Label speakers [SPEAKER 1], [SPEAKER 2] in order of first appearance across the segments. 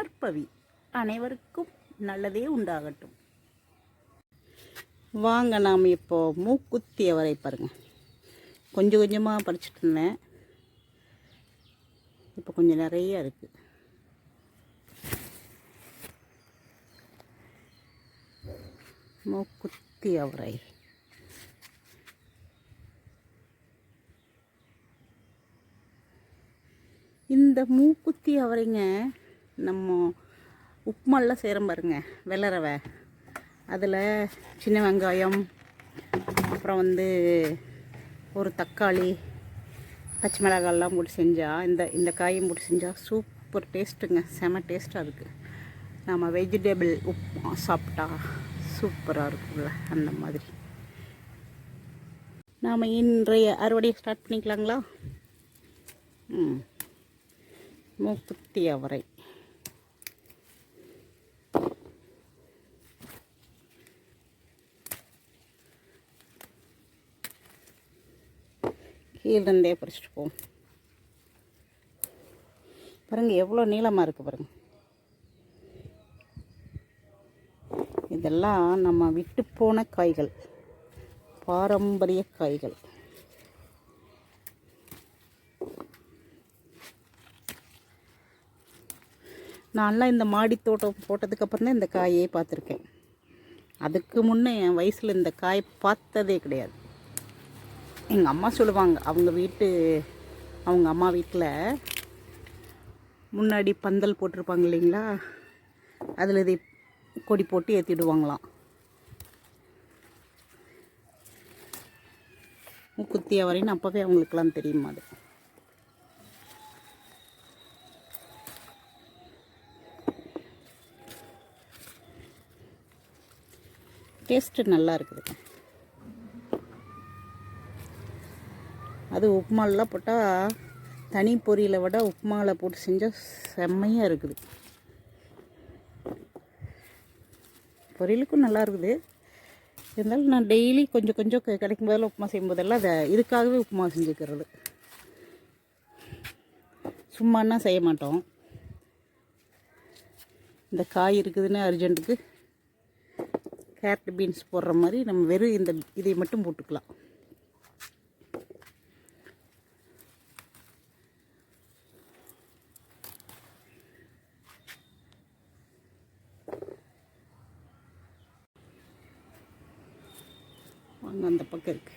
[SPEAKER 1] நற்பவி அனைவருக்கும் நல்லதே உண்டாகட்டும். வாங்க நாம் இப்போ மூக்குத்தி அவரை பாருங்க. கொஞ்சம் கொஞ்சமாக பறிச்சிட்டு இருந்தேன். இப்போ கொஞ்சம் நிறைய இருக்குது மூக்குத்தி அவரை. இந்த மூக்குத்தி அவரைங்க நம்ம உப்புமாலாம் செய்கிறோம் பாருங்க வெள்ளை ரவை அதில் சின்ன வெங்காயம் அப்புறம் வந்து ஒரு தக்காளி பச்சை மிளகாயெல்லாம் போட்டு செஞ்சால் இந்த இந்த காயும் போட்டு செஞ்சால் சூப்பர் டேஸ்ட்டுங்க செம டேஸ்ட்டாக இருக்குது நம்ம வெஜிடபிள் உப்புமா சாப்பிட்டா சூப்பராக இருக்கும்ல அந்த மாதிரி. நாம் இன்றைய அறுவடையை ஸ்டார்ட் பண்ணிக்கலாங்களா? ம். மூக்குத்தி அவரை. கீழிருந்தே பறிச்சிட்டு போவோம் பாருங்கள் எவ்வளோ நீளமாக இருக்குது பாருங்க. இதெல்லாம் நம்ம விட்டு போன காய்கள். பாரம்பரிய காய்கள். நான்லாம் இந்த மாடி தோட்டம் போட்டதுக்கப்புறம் தான் இந்த காயே பார்த்துருக்கேன். அதுக்கு முன்னே என் வயசில் இந்த காய் பார்த்ததே கிடையாது. எங்கள் அம்மா சொல்லுவாங்க அவங்க வீட்டு அவங்க அம்மா வீட்டில் முன்னாடி பந்தல் போட்டிருப்பாங்க இல்லைங்களா? அதில் இதை கொடி போட்டு ஏற்றிடுவாங்களாம் குத்திய வரைன்னு அப்போவே அவங்களுக்கெல்லாம் தெரியுமா அது? டேஸ்ட்டு நல்லா இருக்குது. அது உப்புமாலெலாம் போட்டால் தனி பொரியலை விட உப்புமாவில் போட்டு செஞ்சால் செம்மையாக இருக்குது. பொரியலுக்கும் நல்லா இருக்குது. இருந்தாலும் நான் டெய்லி கொஞ்சம் கொஞ்சம் கிடைக்கும் போதெல்லாம் உப்புமா செய்யும்போதெல்லாம் அதை இதுக்காகவே உப்புமா செஞ்சுக்கிறது. சும்மானா செய்ய மாட்டோம். இந்த காய் இருக்குதுன்னு அர்ஜென்ட்டுக்கு கேரட் பீன்ஸ் போடுற மாதிரி நம்ம வெறும் இந்த இதை மட்டும் போட்டுக்கலாம். வாங்க அந்த பக்கம் இருக்கு.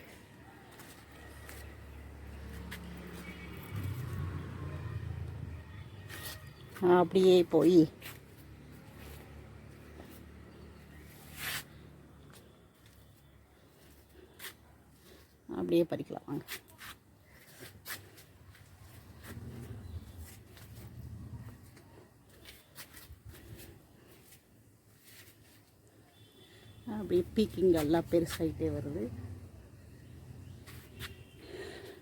[SPEAKER 1] அப்படியே போய். அப்படியே பறிக்கலாம் வாங்க. அப்படியே பீக்கிங் எல்லாம் பெருசாகிட்டே வருது.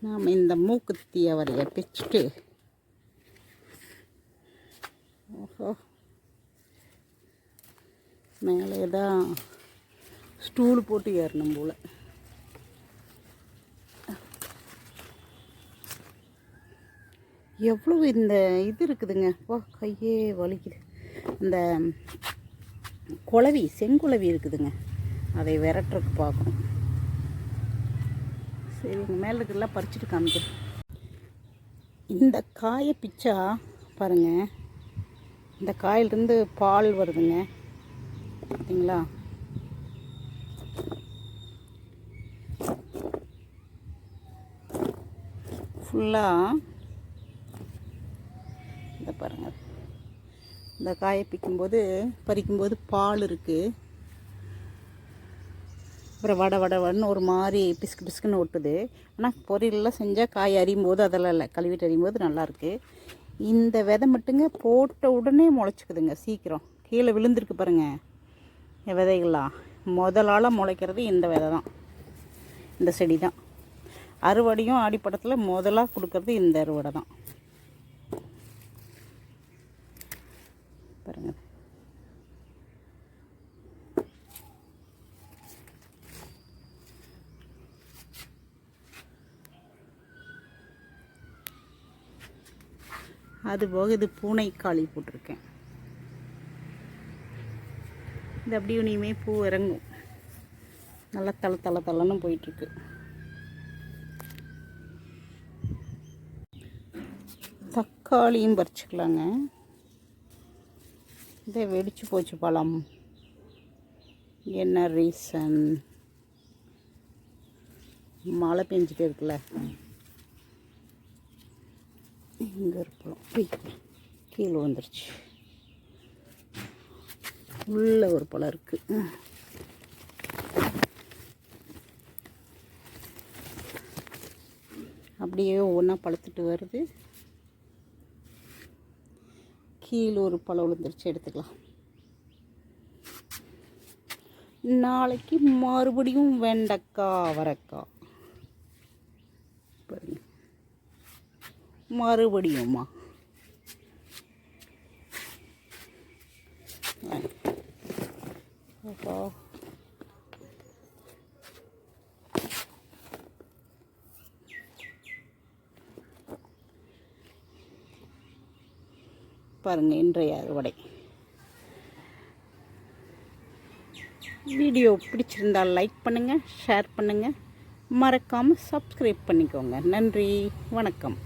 [SPEAKER 1] நாம் இந்த மூக்குத்தி அவரையை பிச்சுட்டு ஓஹோ மேலே தான் ஸ்டூல் போட்டு ஏறணும் போல். எவ்வளோ இந்த இது இருக்குதுங்க. ஓ கையே வலிக்குது. இந்த குளவி செங்குளவி இருக்குதுங்க. அதை விரட்டுறதுக்கு பார்க்கணும். சரி உங்கள் மேலே இருக்கிறதெல்லாம் பறிச்சுட்டு காமிக்கிறேன். இந்த காயை பிச்சா பாருங்க. இந்த காயிலிருந்து பால் வருதுங்க. பார்த்தீங்களா ஃபுல்லாக இந்த பாருங்கள் இந்த காயை பிக்கும்போது பறிக்கும்போது பால் இருக்குது அப்புறம் வடை வடை வடன்னு ஒரு மாதிரி பிஸ்கு பிஸ்குன்னு ஒட்டுது. ஆனால் பொரியலெலாம் செஞ்சால் காய் அறியும் போது அதெல்லாம் இல்லை. கழுவிட்டு அறியும் போது நல்லாயிருக்கு இந்த விதை மட்டுங்க போட்ட உடனே முளைச்சிக்குதுங்க சீக்கிரம். கீழே விழுந்திருக்கு பாருங்க இந்த விதைகள்லாம். முதலால் முளைக்கிறது இந்த விதை தான். இந்த செடி தான். அறுவடையும் ஆடிப்படத்தில் முதலாக கொடுக்கறது இந்த அறுவடை தான். பாருங்க. அது போக இது பூனைக்காளி போட்டிருக்கேன். இது அப்படியே இனிமே பூ இறங்கும். நல்லா தள தள தளன்னு போயிட்டுருக்கு. தக்காளியும் பறிச்சுக்கலாங்க. இதே வெடிச்சு போச்சு பழம். என்ன ரீசன் மழை பெஞ்சிட்டு இருக்குல்ல. இங்கே ஒரு பழம். கீழே வந்துருச்சு உள்ள ஒரு பழம் இருக்குது அப்படியே ஒவ்வொன்றா பழுத்துட்டு வருது. கீழே ஒரு பழம் விழுந்துருச்சு எடுத்துக்கலாம். நாளைக்கு மறுபடியும் வெண்டைக்காய் அவரைக்காய். பாருங்க. மறுபடியும்மா அப்பா பாருங்கள் இன்றைய அறுவடை. வீடியோ பிடிச்சிருந்தால் லைக் பண்ணுங்கள் ஷேர் பண்ணுங்கள் மறக்காமல் சப்ஸ்கிரைப் பண்ணிக்கோங்க. நன்றி வணக்கம்.